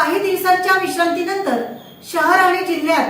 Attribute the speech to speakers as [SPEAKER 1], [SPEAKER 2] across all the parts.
[SPEAKER 1] काही दिवसांच्या विश्रांतीनंतर शहर आणि जिल्ह्यात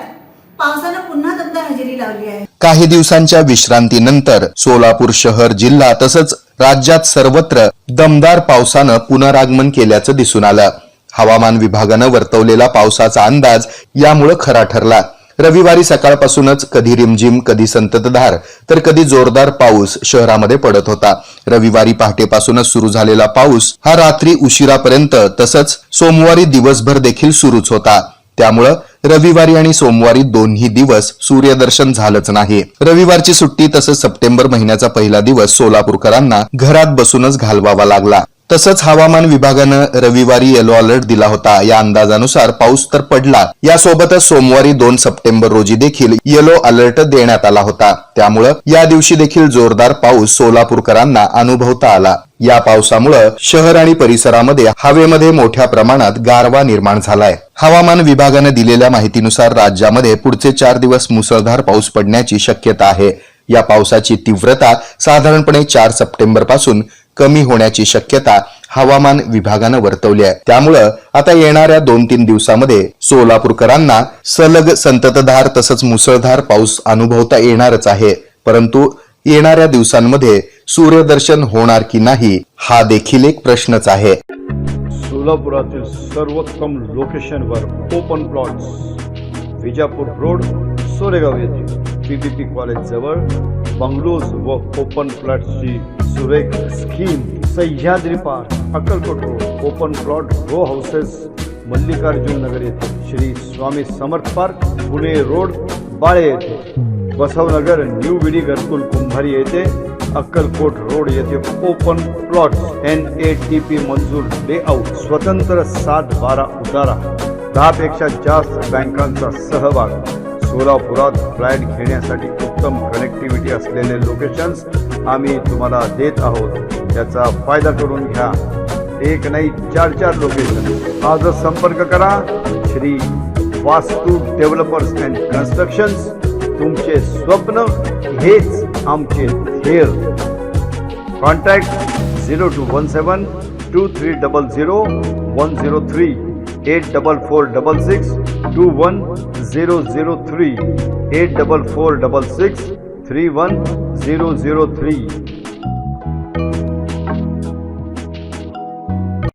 [SPEAKER 1] पावसानं पुन्हा दमदार हजेरी लावली आहे.
[SPEAKER 2] काही दिवसांच्या विश्रांतीनंतर सोलापूर शहर जिल्हा तसंच राज्यात सर्वत्र दमदार पावसानं पुनरागमन केल्याचं दिसून आलं. हवामान विभागानं वर्तवलेला पावसाचा अंदाज यामुळे खरा ठरला. रविवारी सकाळपासूनच कधी रिमझिम कधी संततधार तर कधी जोरदार पाऊस शहरामध्ये पडत होता. रविवारी पहाटेपासूनच सुरू झालेला पाऊस हा रात्री उशिरापर्यंत तसंच सोमवारी दिवसभर देखील सुरूच होता. त्यामुळं रविवारी आणि सोमवारी दोन्ही दिवस सूर्यदर्शन झालंच नाही. रविवारची सुट्टी तसंच सप्टेंबर महिन्याचा पहिला दिवस सोलापूरकरांना घरात बसूनच घालवावा लागला. तसंच हवामान विभागानं रविवारी येलो अलर्ट दिला होता. या अंदाजानुसार पाऊस तर पडला. यासोबतच सोमवारी दोन सप्टेंबर रोजी देखील येलो अलर्ट देण्यात आला होता. त्यामुळं या दिवशी देखील जोरदार पाऊस सोलापूरकरांना अनुभवता आला. या पावसामुळं शहर आणि परिसरामध्ये हवेमध्ये मोठ्या प्रमाणात गारवा निर्माण झालाय. हवामान विभागानं दिलेल्या माहितीनुसार राज्यामध्ये पुढचे चार दिवस मुसळधार पाऊस पडण्याची शक्यता आहे. या पावसाची तीव्रता साधारणपणे चार सप्टेंबरपासून कमी होण्याची शक्यता हवामान विभागानं वर्तवली आहे. त्यामुळं आता येणाऱ्या दोन तीन दिवसामध्ये सोलापूरकरांना सलग संततधार तसंच मुसळधार पाऊस अनुभवता येणारच आहे. परंतु येणाऱ्या दिवसांमध्ये सूर्यदर्शन होणार की नाही हा देखील एक प्रश्नच आहे.
[SPEAKER 3] सोलापुरातील सर्वोत्तम लोकेशनवर open plot Vijapur road Soregaon येथे पीपीपी कॉलेज जवळ बंगलोज व ओपन प्लॉटची सुरेख scheme Sahyadri park Akkalkot road open plot row houses Mallikarjun Nagar येथे श्री स्वामी समर्थ पार्क पुणे रोड बाळे येथे बसवनगर न्यू विडी घरकुल कुंभारी येथे अक्कलकोट रोड येथे open plot N A T P मंजूर लेआउट स्वतंत्र सात बारा उतारा दहा पेक्षा जास्त बँकांचा सहभाग सोलापुरात फ्लॅट घेण्यासाठी उत्तम कनेक्टिव्हिटी असलेले लोकेशन्स आम्ही तुम्हाला देत आहोत. त्याचा फायदा करून घ्या. एक नाही चार चार लोकेशन आजच संपर्क करा. श्री वास्तू डेव्हलपर्स अँड कन्स्ट्रक्शन्स तुमचे स्वप्न हेच आमचे ध्येय. Contact zero two one seven two three double zero one zero three eight double four double six two one zero zero three eight double four double six three one zero zero three